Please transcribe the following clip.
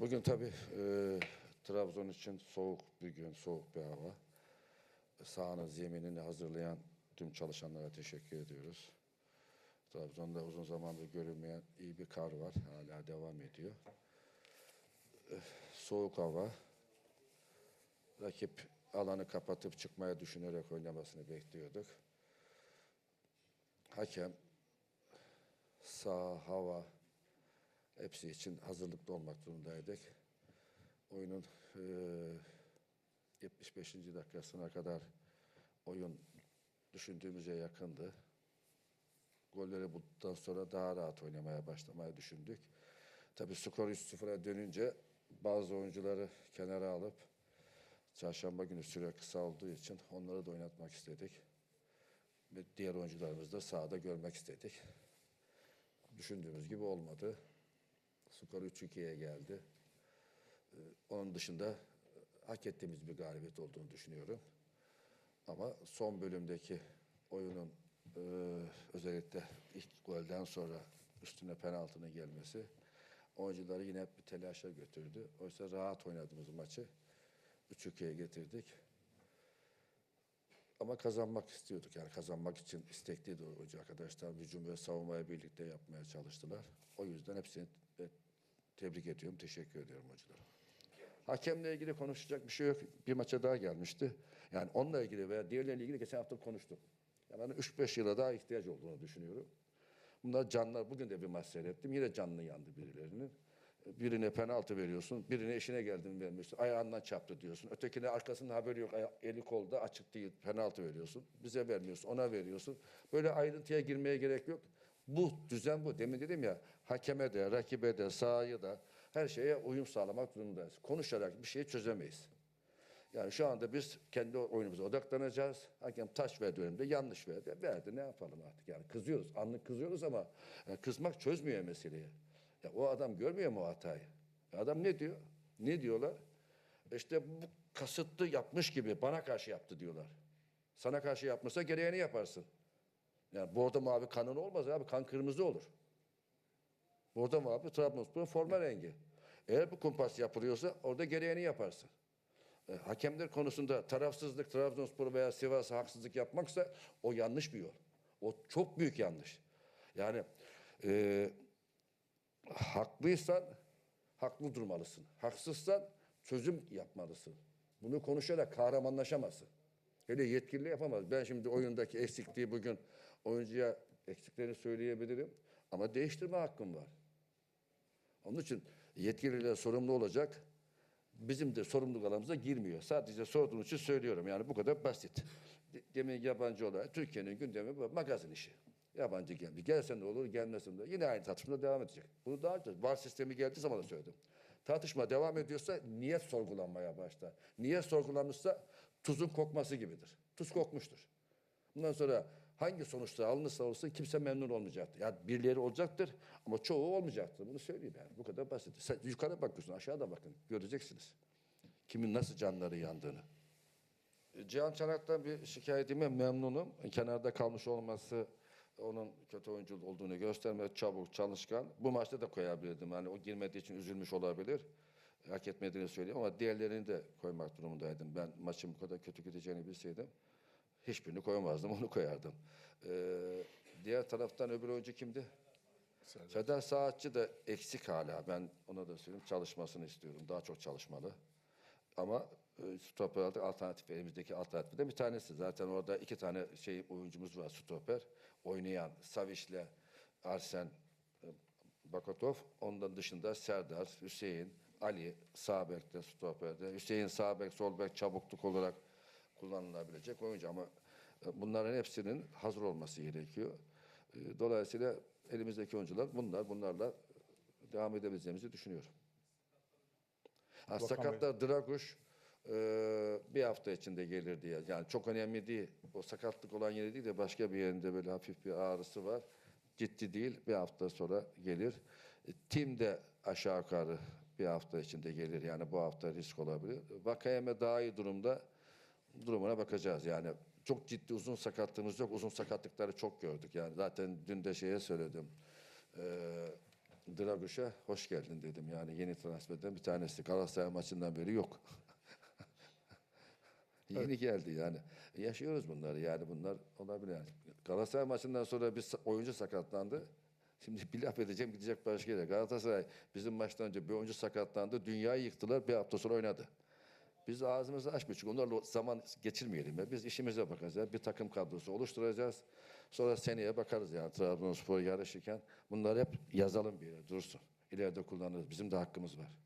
Bugün tabii e, Trabzon için soğuk bir gün, soğuk bir hava. Sahanın zeminini hazırlayan tüm çalışanlara teşekkür ediyoruz. Trabzon'da uzun zamandır görülmeyen iyi bir kar var. Hala devam ediyor. Eh, Soğuk hava. Rakip alanı kapatıp çıkmaya düşünerek oynamasını bekliyorduk. Hakem, sağ, hava, hepsi için hazırlıklı olmak zorundaydık. Oyunun eee 75. dakikasına kadar oyun düşündüğümüze yakındı. Golleri bulduktan sonra daha rahat oynamaya başlamaya düşündük. Tabii skor 3-0'a dönünce bazı oyuncuları kenara alıp çarşamba günü süre kısa olduğu için onları da oynatmak istedik. Ve diğer oyuncularımızı da sahada görmek istedik. Düşündüğümüz gibi olmadı. Skor 3-2'ye geldi. Ee, Onun dışında e, hak ettiğimiz bir galibiyet olduğunu düşünüyorum. Ama son bölümdeki oyunun e, özellikle ilk golden sonra üstüne penaltının gelmesi oyuncuları yine hep bir telaşa götürdü. Oysa rahat oynadığımız maçı 3-2'ye getirdik. Ama kazanmak istiyorduk. Yani kazanmak için istekliydi oyuncu arkadaşlar. Hücum ve savunmaya birlikte yapmaya çalıştılar. O yüzden hepsini e, tebrik ediyorum, teşekkür ediyorum hocalara. Hakemle ilgili konuşacak bir şey yok. Bir maça daha gelmişti. Yani onunla ilgili veya diğerleriyle ilgili geçen hafta konuştum. Yani ben 3-5 yıla daha ihtiyaç olduğunu düşünüyorum. Bunlar canlar. Bugün de bir maç seyrettim. Yine canlı yandı birilerinin. Birine penaltı veriyorsun, birine eşine geldin vermiyorsun, ayağından çarptı diyorsun. Ötekine arkasının haberi yok, eli kolda açık değil, penaltı veriyorsun. Bize vermiyorsun, ona veriyorsun. Böyle ayrıntıya girmeye gerek yok. Bu düzen bu. Demin dedim ya, hakeme de, rakibe de, sahaya da her şeye uyum sağlamak durumundayız. Konuşarak bir şeyi çözemeyiz. Yani şu anda biz kendi oyunumuza odaklanacağız. Hakem taş verdi önümde yanlış verdi. Verdi ne yapalım artık yani kızıyoruz. Anlık kızıyoruz ama e, kızmak çözmüyor meseleyi. Ya o adam görmüyor mu hatayı? Adam ne diyor? Ne diyorlar? İşte bu kasıtlı yapmış gibi bana karşı yaptı diyorlar. Sana karşı yapmasa gereğini yaparsın. Yani bordo mavi kanın olmaz abi kan kırmızı olur. Bordo mavi Trabzonspor'un forma rengi. Eğer bu kumpas yapılıyorsa orada gereğini yaparsın. E, hakemler konusunda tarafsızlık, Trabzonspor veya Sivas'a haksızlık yapmaksa o yanlış bir yol. O çok büyük yanlış. Yani e, haklıysan haklı durmalısın. Haksızsan çözüm yapmalısın. Bunu konuşarak kahramanlaşamazsın. Hele yetkili yapamaz. Ben şimdi oyundaki eksikliği bugün oyuncuya eksiklerini söyleyebilirim. Ama değiştirme hakkım var. Onun için yetkililer sorumlu olacak. Bizim de sorumluluk alanımıza girmiyor. Sadece sorduğunuz için söylüyorum. Yani bu kadar basit. De- Demin yabancı olarak Türkiye'nin gündemi bu. Magazin işi. Yabancı geldi. Gelse ne olur, gelmesin de. Yine aynı tartışma devam edecek. Bunu daha önce var sistemi geldiği zaman da söyledim. Tartışma devam ediyorsa niyet sorgulanmaya başlar. Niyet sorgulanırsa tuzun kokması gibidir. Tuz kokmuştur. Bundan sonra hangi sonuçlar alınırsa olsun kimse memnun olmayacaktır. Yani birileri olacaktır ama çoğu olmayacaktır. Bunu söyleyeyim yani. Bu kadar basit. Sen yukarı bakıyorsun, aşağıda bakın. Göreceksiniz. Kimin nasıl canları yandığını. E, Cihan Çanak'tan bir şikayetime memnunum. Kenarda kalmış olması onun kötü oyuncu olduğunu göstermez. Çabuk, çalışkan. Bu maçta da koyabilirdim. Yani o girmediği için üzülmüş olabilir. Hak etmediğini söylüyorum ama diğerlerini de koymak durumundaydım. Ben maçın bu kadar kötü gideceğini bilseydim hiçbirini koyamazdım, onu koyardım. Ee, diğer taraftan öbür oyuncu kimdi? Serdar Saatçı da eksik hala. Ben ona da söyleyeyim çalışmasını istiyorum. Daha çok çalışmalı. Ama e, stoperde alternatif elimizdeki alternatif de bir tanesi. Zaten orada iki tane şey oyuncumuz var stoper. Oynayan Savic'le Arsen e, Bakatov. Ondan dışında Serdar, Hüseyin, Ali sağ bekte stoperde. Hüseyin sağ bek, sol bek çabukluk olarak kullanılabilecek oyuncu ama e, bunların hepsinin hazır olması gerekiyor. E, Dolayısıyla elimizdeki oyuncular bunlar. Bunlarla devam edebileceğimizi düşünüyorum. Ha, sakatlar Draguş e, bir hafta içinde gelir diye. Yani çok önemli değil. O sakatlık olan yeri değil de başka bir yerinde böyle hafif bir ağrısı var. Ciddi değil. Bir hafta sonra gelir. E, Tim de aşağı yukarı bir hafta içinde gelir. Yani bu hafta risk olabilir. Vakayeme daha iyi durumda durumuna bakacağız. Yani çok ciddi uzun sakatlığımız yok. Uzun sakatlıkları çok gördük. Yani zaten dün de şeye söyledim. Ee, Draguş'a hoş geldin dedim. Yani yeni transferden bir tanesi. Galatasaray maçından beri yok. Yeni geldi yani. Yaşıyoruz bunları yani bunlar olabilir. Yani. Galatasaray maçından sonra bir oyuncu sakatlandı. Şimdi bir laf edeceğim gidecek başka yere. Galatasaray bizim maçtan önce bir oyuncu sakatlandı. Dünyayı yıktılar. Bir hafta sonra oynadı. Biz ağzımızı açmıyoruz. Çünkü onlarla zaman geçirmeyelim. Biz işimize bakacağız. Bir takım kadrosu oluşturacağız. Sonra seneye bakarız yani Trabzonspor yarışırken. Bunları hep yazalım bir yere dursun. İleride kullanırız. Bizim de hakkımız var.